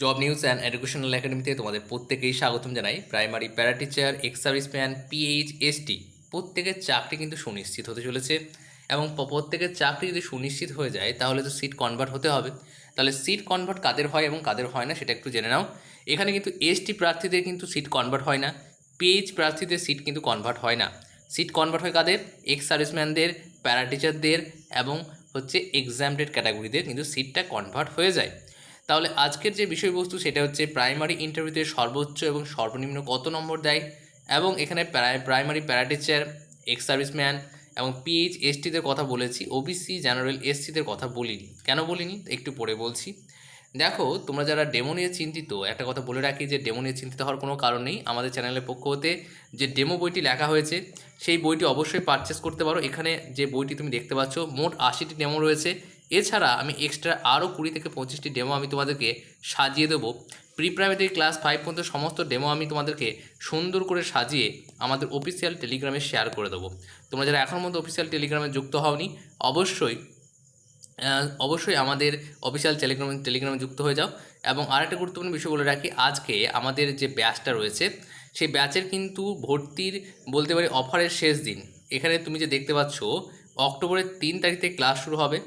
Job news and educational একাডেমিতে তোমাদের প্রত্যেকেই স্বাগতম জানাই। Primary para teacher ex serviceman PH ST প্রত্যেকের চাকরি কিন্তু সুনিশ্চিত হতে চলেছে এবং প্রত্যেকের চাকরি যদি সুনিশ্চিত হয়ে যায়, তাহলে তো সিট কনভার্ট হতে হবে। তাহলে সিট কনভার্ট কাদের হয় এবং কাদের হয় না সেটা একটু জেনে নাও। এখানে কিন্তু এসটি প্রার্থীদের কিন্তু সিট কনভার্ট হয় না পিএইচ প্রার্থীদের সিট কিন্তু কনভার্ট হয় না। সিট কনভার্ট হয় কাদের? এক্স সার্ভিসম্যানদের প্যারা টিচারদের এবং হচ্ছে এক্সামটেড ক্যাটাগরিদের কিন্তু সিটটা কনভার্ট হয়ে যায়। তাহলে আজকের যে বিষয়বস্তু সেটা হচ্ছে প্রাইমারি ইন্টারভিউতে সর্বোচ্চ এবং সর্বনিম্ন কত নম্বর দেয়? এবং এখানে primary para teacher ex serviceman এবং পিএইচ এসটিদের কথা বলেছি ওবিসি জেনারেল এসটিদের কথা বলিনি। কেন বলিনি? একটু পরে বলছি। দেখো, তোমরা যারা ডেমো নিয়ে চিন্তিত, একটা কথা বলে রাখি যে ডেমো নিয়ে চিন্তিত হওয়ার কোনো কারণ নেই। আমাদের চ্যানেলের পক্ষ হতে যে ডেমো বইটি লেখা হয়েছে, সেই বইটি অবশ্যই পারচেস করতে পারো। এখানে যে বইটি তুমি দেখতে পাচ্ছ, মোট আশিটি ডেমো রয়েছে। এছাড়া আমি এক্সট্রা আরও কুড়ি থেকে পঁচিশটি ডেমো আমি তোমাদেরকে সাজিয়ে দেবো। প্রি প্রাইমারি ক্লাস ফাইভ পর্যন্ত সমস্ত ডেমো আমি তোমাদেরকে সুন্দর করে সাজিয়ে আমাদের অফিসিয়াল টেলিগ্রামে শেয়ার করে দেবো। তোমরা যারা এখন মধ্যে অফিসিয়াল টেলিগ্রামে যুক্ত হওনি, অবশ্যই অবশ্যই আমাদের অফিসিয়াল টেলিগ্রাম টেলিগ্রামে যুক্ত হয়ে যাও। এবং আরেকটা গুরুত্বপূর্ণ বিষয় বলে রাখি, আজকে আমাদের যে ব্যাচটা রয়েছে, সেই ব্যাচের কিন্তু ভর্তির বলতে পারি অফারের শেষ দিন। এখানে তুমি যে দেখতে পাচ্ছ, অক্টোবরের তিন তারিখ থেকে ক্লাস শুরু হবে।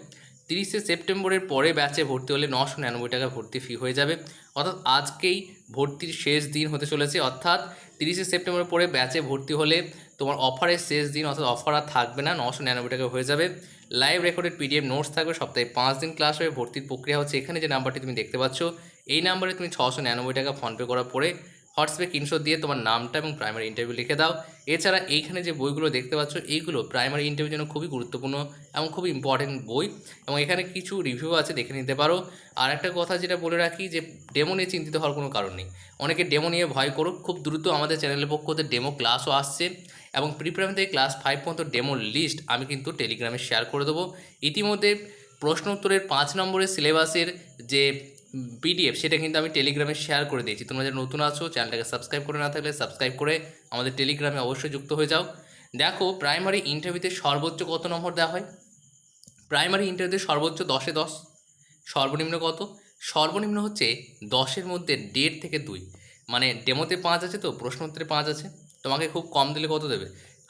তিরিশে সেপ্টেম্বরের পরে ব্যাচে ভর্তি হলে নশো নিরানব্বই টাকা ভর্তি ফি হয়ে যাবে। অর্থাৎ আজকেই ভর্তির শেষ দিন হতে চলেছে। অর্থাৎ তিরিশে সেপ্টেম্বরের পরে ব্যাচে ভর্তি হলে তোমার অফারের শেষ দিন, অর্থাৎ অফার আর থাকবে না, নশো নিরানব্বই টাকা হয়ে যাবে। লাইভ রেকর্ডেড পিডিএফ নোটস থাকবে, সপ্তাহে পাঁচ দিন ক্লাস হবে ভর্তির প্রক্রিয়া হচ্ছে। এখানে যে নাম্বারটি তুমি দেখতে পাচ্ছ, এই নাম্বারে তুমি ছশো নিরানব্বই টাকা ফোনপে করার পরে হোয়াটসঅ্যাপে কিনশো দিয়ে তোমার নামটা এবং প্রাইমারি ইন্টারভিউ লিখে দাও। এছাড়া এইখানে যে বইগুলো দেখতে পাচ্ছ, এইগুলো প্রাইমারি ইন্টারভিউর জন্য খুবই গুরুত্বপূর্ণ এবং খুবই ইম্পর্টেন্ট বই এবং এখানে কিছু রিভিউ আছে, দেখে নিতে পারো। আর একটা কথা যেটা বলে রাখি যে ডেমো নিয়ে চিন্তিত হওয়ার কোনো কারণ নেই। অনেকে ডেমো নিয়ে ভয় করো খুব দ্রুত আমাদের চ্যানেলের পক্ষ হতে ডেমো ক্লাসও আসছে এবং প্রিপ্রাইমারি থেকে ক্লাস ফাইভ পর্যন্ত ডেমো লিস্ট আমি কিন্তু টেলিগ্রামে শেয়ার করে দেবো। ইতিমধ্যে প্রশ্ন উত্তরের পাঁচ নম্বরের সিলেবাসের যে পিডিএফ সেটা কিন্তু আমি টেলিগ্রামে শেয়ার করে দিয়েছি। তোমরা যারা নতুন আছো, চ্যানেলটাকে সাবস্ক্রাইব করে না থাকলে সাবস্ক্রাইব করে আমাদের টেলিগ্রামে অবশ্যই যুক্ত হয়ে যাও। দেখো প্রাইমারি ইন্টারভিউতে সর্বোচ্চ কত নম্বর দেওয়া হয়? প্রাইমারি ইন্টারভিউতে সর্বোচ্চ দশে দশ, সর্বনিম্ন কত? সর্বনিম্ন হচ্ছে দশের মধ্যে দেড় থেকে দুই। মানে ডেমোতে পাঁচ আছে তো প্রশ্ন উত্তরে পাঁচ আছে। তোমাকে খুব কম দিলে কত দেবে?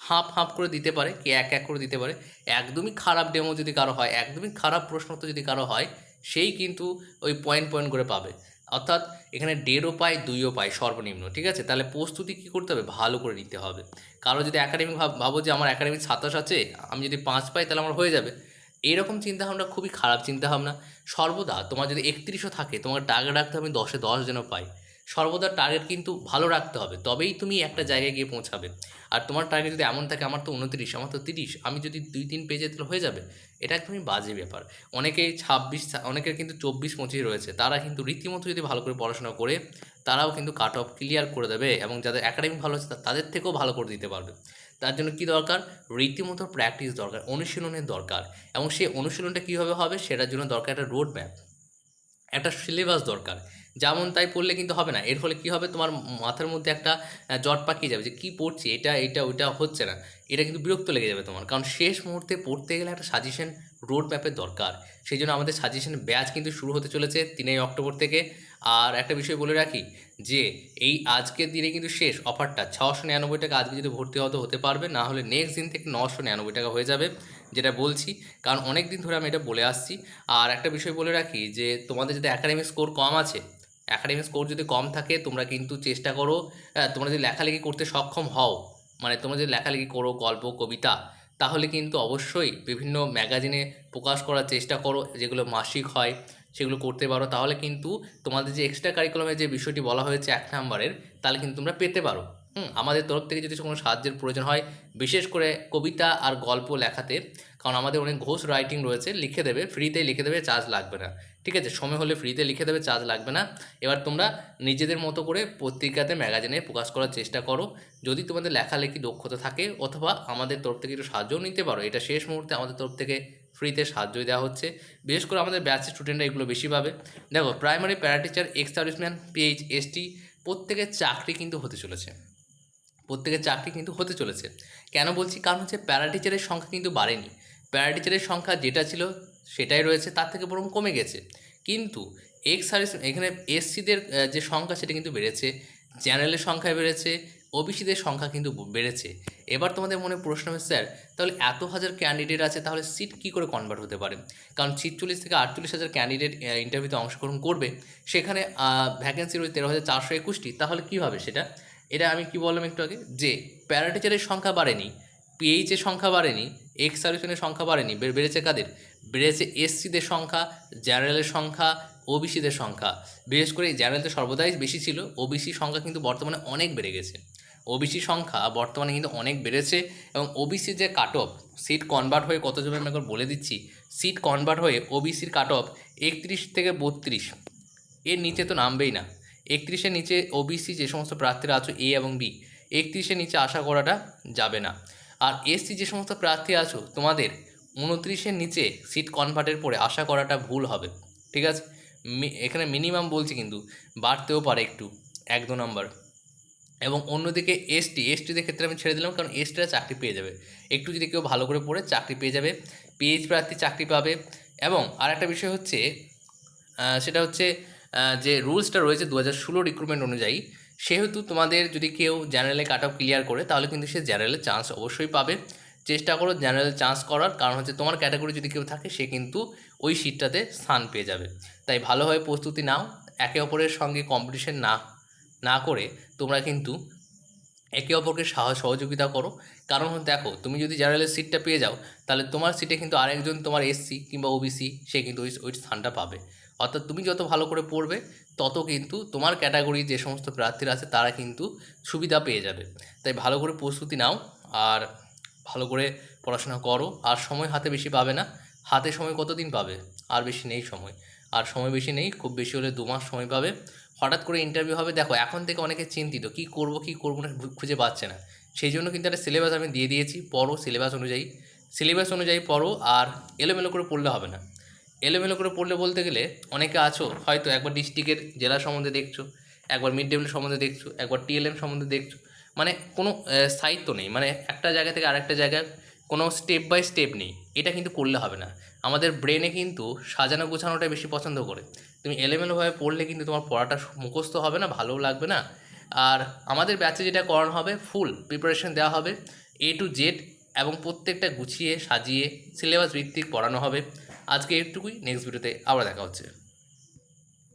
হাফ হাফ করে দিতে পারে, কি এক এক করে দিতে পারে। একদমই খারাপ ডেমো যদি কারও হয়, একদমই খারাপ প্রশ্ন উত্তর যদি কারও হয় সেই কিন্তু ওই পয়েন্ট পয়েন্ট করে পাবে। অর্থাৎ এখানে দেড়ও পায়, দুইও পায় সর্বনিম্ন, ঠিক আছে? তাহলে প্রস্তুতি কী করতে হবে? ভালো করে নিতে হবে। কারও যদি একাডেমিক ভাব যে আমার একাডেমিক সাতাশ আছে, আমি যদি পাঁচ পাই তাহলে আমার হয়ে যাবে। এইরকম চিন্তাভাবনা, খুবই খারাপ চিন্তাভাবনা। সর্বদা তোমার যদি একত্রিশও থাকে তোমার টার্গেট রাখতে হবে দশে দশ যেন পাই। সর্বদা টার্গেট কিন্তু ভালো রাখতে হবে, তবেই তুমি একটা জায়গায় গিয়ে পৌঁছাবে। আর তোমার টার্গেট যদি এমন থাকে, আমার তো উনত্রিশ আমার তো তিরিশ, আমি যদি দুই, তিন পেজে তাহলে হয়ে যাবে। এটা একদমই বাজে ব্যাপার। অনেকেই ছাব্বিশ, অনেকের কিন্তু চব্বিশ পঁচিশ রয়েছে। তারা কিন্তু রীতিমতো যদি ভালো করে পড়াশোনা করে, তারাও কিন্তু কাট অফ ক্লিয়ার করে দেবে এবং যাদের একাডেমিক ভালো আছে তাদের থেকেও ভালো করে দিতে পারবে। তার জন্য কি দরকার? রীতিমতো প্র্যাকটিস দরকার, অনুশীলনের দরকার এবং সেই অনুশীলনটা কীভাবে হবে, সেটার জন্য দরকার একটা রোড ম্যাপ একটা সিলেবাস দরকার। যেমন তাই পড়লে কিন্তু হবে না। এর ফলে কি হবে? তোমার মাথার মধ্যে একটা জট পাকিয়ে যাবে যে, কি পড়ছি? এটা এটা, ওইটা হচ্ছে না। এটা কিন্তু বিরক্ত লেগে যাবে তোমার। কারণ শেষ মুহূর্তে পড়তে গেলে একটা সাজেশন রোড ম্যাপের দরকার। সেই জন্য আমাদের সাজেশন ব্যাচ কিন্তু শুরু হতে চলেছে তিনই অক্টোবর থেকে। আর একটা বিষয় বলে রাখি যে, এই আজকের দিনে কিন্তু শেষ অফারটা। ছশো নিরানব্বই টাকা আজকে যদি ভর্তি হতে হতে পারবে, না হলে নেক্সট দিন থেকে নশো নিরানব্বই টাকা হয়ে যাবে, যেটা বলছি। কারণ অনেক দিন ধরে আমি এটা বলে আসছি। আর একটা বিষয় বলে রাখি যে, তোমাদের যদি একাডেমিক স্কোর কম আছে একাডেমিক স্কোর যদি কম থাকে, তোমরা কিন্তু চেষ্টা করো তোমরা যদি লেখালেখি করতে সক্ষম হও মানে তোমরা যদি লেখালেখি করো, গল্প, কবিতা, তাহলে কিন্তু অবশ্যই বিভিন্ন ম্যাগাজিনে প্রকাশ করার চেষ্টা করো, যেগুলো মাসিক হয়, সেগুলো করতে পারো, তাহলে কিন্তু তোমাদের যে এক্সট্রা কারিকুলামের যে বিষয়টি বলা হয়েছে এক নাম্বারের তাহলে কিন্তু তোমরা পেতে পারো। আমাদের তরফ থেকে যদি কোনো সাহায্যের প্রয়োজন হয়, বিশেষ করে কবিতা আর গল্প লেখাতে, কারণ আমাদের অনেক ঘোষ রাইটিং রয়েছে, লিখে দেবে ফ্রিতে লিখে দেবে চার্জ লাগবে না। ঠিক আছে? সময় হলে ফ্রিতে লিখে দেবে চার্জ লাগবে না। এবার তোমরা নিজেদের মতো করে পত্রিকাতে ম্যাগাজিনে প্রকাশ করার চেষ্টা করো। যদি তোমাদের লেখালেখি দক্ষতা থাকে, অথবা আমাদের তরফ থেকে একটু সাহায্যও নিতে পারো, এটা শেষ মুহূর্তে আমাদের তরফ থেকে ফ্রিতে সাহায্যই দেওয়া হচ্ছে। বিশেষ করে আমাদের ব্যাচের স্টুডেন্টরা এগুলো বেশি পাবে। দেখো primary para teacher ex serviceman PH ST প্রত্যেকের চাকরি কিন্তু হতে চলেছে। প্রত্যেকের চাকরি কিন্তু হতে চলেছে। কেন বলছি? কারণ হচ্ছে প্যারা টিচারের সংখ্যা কিন্তু বাড়েনি। প্যারা টিচারের সংখ্যা যেটা ছিল সেটাই রয়েছে, তার থেকে বরং কমে গেছে। কিন্তু এক্স সার্ভিস এখানে এসসিদের যে সংখ্যা সেটা কিন্তু বেড়েছে জেনারেলের সংখ্যা বেড়েছে ওবিসিদের সংখ্যা কিন্তু বেড়েছে। এবার তোমাদের মনে প্রশ্ন হবে স্যার, তাহলে এত হাজার ক্যান্ডিডেট আছে, তাহলে সিট কী করে কনভার্ট হতে পারে? কারণ ছিচল্লিশ থেকে আটচল্লিশ হাজার ক্যান্ডিডেট ইন্টারভিউতে অংশগ্রহণ করবে। সেখানে ভ্যাকেন্সি রয়েছে তেরো হাজার চারশো একুশটি, তাহলে কী হবে সেটা? এটা আমি কি বললাম একটু আগে? যে, প্যারাটিচারের সংখ্যা বাড়েনি পিএইচের সংখ্যা বাড়েনি এক্স সংখ্যা বাড়েনি বেড়েছে কাদের? বেড়েছে এসসিদের সংখ্যা জেনারেলের সংখ্যা ওবিসিদের সংখ্যা। বিশেষ করে জেনারেল তো সর্বদাই বেশি ছিল ওবিসি সংখ্যা কিন্তু বর্তমানে অনেক বেড়ে গেছে। ওবিসি সংখ্যা বর্তমানে কিন্তু অনেক বেড়েছে এবং ওবিসি যে কাট অফ সিট কনভার্ট হয়ে কত জমি আমি একবার বলে দিচ্ছি সিট কনভার্ট হয়ে ওবিসির কাট অফ একত্রিশ থেকে বত্রিশ। এর নিচে তো নামবেই না। একত্রিশের নিচে ওবিসি যে সমস্ত প্রার্থীরা আছো এ এবং বি একত্রিশের নিচে আশা করাটা যাবে না। আর এসসি যে সমস্ত প্রার্থী আছো, তোমাদের উনত্রিশের নিচে সিট কনভার্টের পরে আশা করাটা ভুল হবে। ঠিক আছে? এখানে মিনিমাম বলছি কিন্তু, বাড়তেও পারে একটু, এক দু নম্বর এবং অন্যদিকে এসটি এসটিদের ক্ষেত্রে আমি ছেড়ে দিলাম, কারণ এসটিরা চাকরি পেয়ে যাবে। একটু যদি কেউ ভালো করে পড়ে, চাকরি পেয়ে যাবে পিএইচ প্রার্থী চাকরি পাবে। এবং আরেকটা বিষয় হচ্ছে সেটা হচ্ছে যে রুলসটা রয়েছে দু হাজার ষোলো রিক্রুটমেন্ট অনুযায়ী, সেহেতু তোমাদের যদি কেউ জেনারেলে কাট অফ ক্লিয়ার করে, তাহলে কিন্তু সে জেনারেলে চান্স অবশ্যই পাবে। চেষ্টা করো জেনারেল চান্স করার, কারণ হচ্ছে তোমার ক্যাটাগরি যদি কেউ থাকে, সে কিন্তু ওই সিটটাতে স্থান পেয়ে যাবে। তাই ভালোভাবে প্রস্তুতি নাও, একে অপরের সঙ্গে কম্পিটিশন না না করে তোমরা কিন্তু একে অপরকে সাহ- সহযোগিতা করো। কারণ দেখো, তুমি যদি জেনারেলের সিটটা পেয়ে যাও, তাহলে তোমার সিটে কিন্তু আরেকজন তোমার এসসি কিংবা ওবিসি সে কিন্তু ওই ওই স্থানটা পাবে। অর্থাৎ তুমি যত ভালো করে পড়বে, তত কিন্তু তোমার ক্যাটাগরি যে সমস্ত প্রার্থীরা আছে, তারা কিন্তু সুবিধা পেয়ে যাবে। তাই ভালো করে প্রস্তুতি নাও আর ভালো করে পড়াশোনা করো। আর সময় হাতে বেশি পাবে না। হাতে সময় কতদিন পাবে? আর বেশি নেই সময়। আর সময় বেশি নেই, খুব বেশি হলে দু মাস সময় পাবে। হঠাৎ করে ইন্টারভিউ হবে, দেখো, এখন থেকে অনেকে চিন্তিত, কি করব, কি করব না খুঁজে পাচ্ছে না। সেই জন্য কিন্তু একটা সিলেবাস আমি দিয়ে দিয়েছি, পড়ো সিলেবাস অনুযায়ী। সিলেবাস অনুযায়ী পড়ো আর এলোমেলো করে পড়লে হবে না। এলোমেলো করে পড়লে বলতে গেলে অনেকে আছো, হয়তো একবার ডিস্ট্রিক্টের জেলা সম্বন্ধে দেখছ, একবার মিড ডে সম্বন্ধে দেখছ, একবার টিএলএম সম্বন্ধে দেখছ মানে কোনো স্থায়িত্ব নেই মানে একটা জায়গা থেকে আরেকটা জায়গায় কোনো স্টেপ বাই স্টেপ নেই, এটা কিন্তু করলে হবে না। আমাদের ব্রেনে কিন্তু সাজানো গোছানোটাই বেশি পছন্দ করে। তুমি এলোমেলোভাবে পড়লে কিন্তু তোমার পড়াটা মুখস্থ হবে না, ভালোও লাগবে না। আর আমাদের ব্যাচে যেটা করানো হবে, ফুল প্রিপারেশন দেওয়া হবে, এ টু জেড এবং প্রত্যেকটা গুছিয়ে, সাজিয়ে, সিলেবাস ভিত্তিক পড়ানো হবে। আজকে এটুকুই নেক্সট ভিডিওতে আবার দেখা হচ্ছে।